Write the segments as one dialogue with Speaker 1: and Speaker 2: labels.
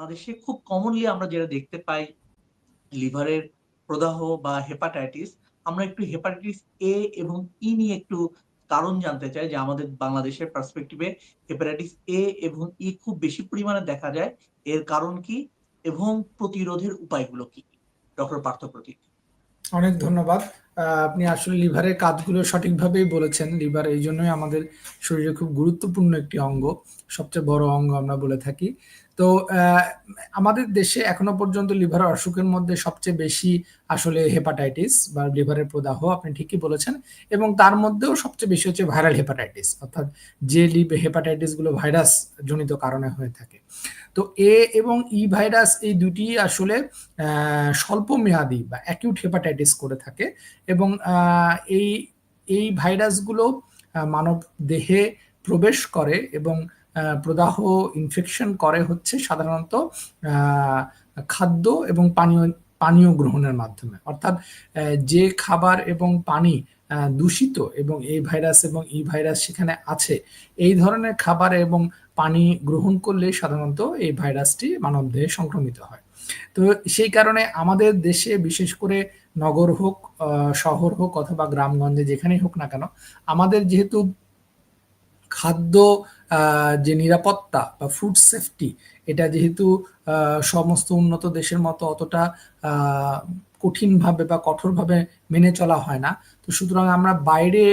Speaker 1: বাংলাদেশে খুব কমনলি আমরা যেটা দেখতে পাই লিভারের প্রদাহ বা হেপাটাইটিস আমরা একটু হেপাটাইটিস এ এবং ই নিয়ে একটু কারণ জানতে চাই যে আমাদের বাংলাদেশের পার্সপেক্টিভে হেপাটাইটিস এ এবং ই খুব বেশি পরিমাণে দেখা যায়। এর কারণ কি এবং প্রতিরোধের উপায়গুলো কি? ডক্টর পার্থ প্রতীক।
Speaker 2: অনেক ধন্যবাদ। আপনি আসলে লিভারের কাজগুলো সঠিকভাবেই বলেছেন। লিভার এই জন্যই আমাদের শরীরে খুব গুরুত্বপূর্ণ একটি অঙ্গ, সবচেয়ে বড় অঙ্গ আমরা বলে থাকি। তো আমাদের দেশে এখনও পর্যন্ত লিভার অসুখের মধ্যে সবচেয়ে বেশি আসলে হেপাটাইটিস বা লিভারের প্রদাহ, আপনি ঠিকই বলেছেন, এবং তার মধ্যেও সবচেয়ে বেশি হচ্ছে ভাইরাল হেপাটাইটিস, অর্থাৎ যে লিভ হেপাটাইটিসগুলো ভাইরাস জনিত কারণে হয়ে থাকে। তো এ এবং ই ভাইরাস এই দুটি আসলে স্বল্প মেয়াদি বা অ্যাকিউট হেপাটাইটিস করে থাকে, এবং এই এই ভাইরাসগুলো মানব দেহে প্রবেশ করে এবং প্রদাহ ইনফেকশন করে হচ্ছে সাধারণত খাদ্য এবং পানীয় পানীয় গ্রহণের মাধ্যমে। অর্থাৎ যে খাবার এবং পানি দূষিত এবং এই ভাইরাস এবং ই ভাইরাস সেখানে আছে, এই ধরনের খাবার এবং পানি গ্রহণ করলে সাধারণত এই ভাইরাসটি মানবদেহে সংক্রমিত হয়। তো সেই কারণে আমাদের দেশে বিশেষ করে নগর হোক শহর হোক অথবা গ্রামগঞ্জে যেখানেই হোক না কেন, আমাদের যেহেতু খাদ্য যে নিরাপত্তা বা ফুড সেফটি এটা যেহেতু সমস্ত উন্নত দেশের মতো অতটা কঠিনভাবে বা কঠোরভাবে মেনে চলা হয় না। তো সুতরাং আমরা বাইরে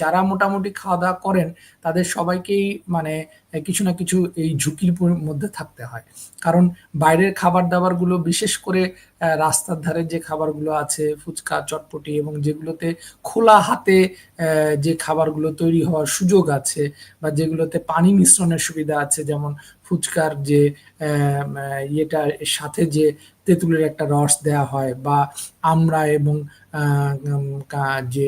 Speaker 2: যারা মোটামুটি খাওয়া দাওয়া করেন, তাদের সবাইকেই মানে কিছু না কিছু এই ঝুঁকির মধ্যে থাকতে হয়। কারণ বাইরের খাবার দাবারগুলো বিশেষ করে রাস্তার ধারে যে খাবারগুলো আছে ফুচকা চটপটি এবং যেগুলোতে খোলা হাতে যে খাবারগুলো তৈরি হওয়ার সুযোগ আছে বা যেগুলোতে পানি মিশ্রণের সুবিধা আছে যেমন ফুচকার যে আহ, ইয়েটা সাথে যে তেঁতুলের একটা রস দেওয়া হয় বা আমড়া এবং যে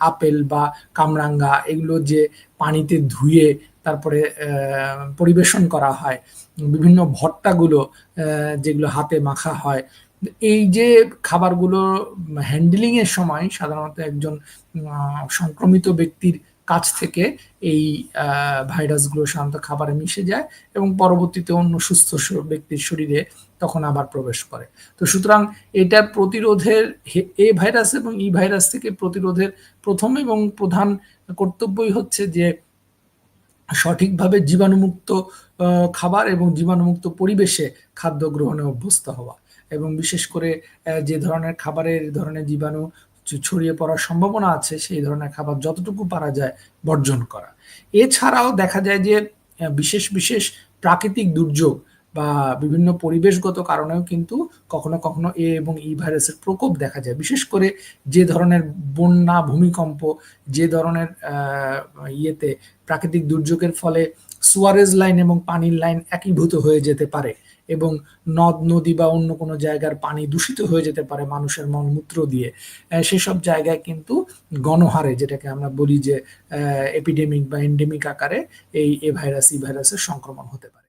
Speaker 2: আপেল বা কামরাঙ্গা এগুলো যে পানিতে ধুয়ে তারপরে পরিবেশন করা হয়। বিভিন্ন আহ, যেগুলো হাতে মাখা হয় এই যে খাবারগুলো হ্যান্ডলিং এর সময় সাধারণত একজন সংক্রমিত ব্যক্তির কাছ থেকে এই ভাইরাসগুলো সাধারণত খাবারে মিশে যায় এবং পরবর্তীতে অন্য সুস্থ ব্যক্তির শরীরে তখন আবার প্রবেশ করে। তো সুতরাং এটা প্রতিরোধের এ ভাইরাস এবং ই ভাইরাস থেকে প্রতিরোধের প্রথম এবং প্রধান কর্তব্যই হচ্ছে যে সঠিকভাবে জীবাণুমুক্ত খাবার এবং জীবাণুমুক্ত পরিবেশে খাদ্য গ্রহণে অভ্যস্ত হওয়া। এবং বিশেষ করে যে ধরনের খাবারের ধরনের জীবাণু ছড়িয়ে পড়ার সম্ভাবনা আছে, সেই ধরনের খাবার যতটুকু পারা যায় বর্জন করা। এছাড়াও দেখা যায় যে বিশেষ বিশেষ প্রাকৃতিক দুর্যোগ বা বিভিন্ন পরিবেশগত কারণেও কিন্তু কখনো কখনো এ এবং ই ভাইরাসের প্রকোপ দেখা যায়। বিশেষ করে যে ধরনের বন্যা, ভূমিকম্প, যে ধরনের ইয়েতে প্রাকৃতিক দুর্যোগের ফলে সুয়ারেজ লাইন এবং পানির লাইন একীভূত হয়ে যেতে পারে। এবং নদ, নদী বা অন্য কোনো জায়গার পানি দূষিত হয়ে যেতে পারে মানুষের মলমূত্র দিয়ে। সেসব জায়গায় কিন্তু গণহারে, যেটাকে আমরা বলি যে এপিডেমিক বা এন্ডেমিক আকারে এই এ ভাইরাস, ই ভাইরাসের সংক্রমণ হতে পারে।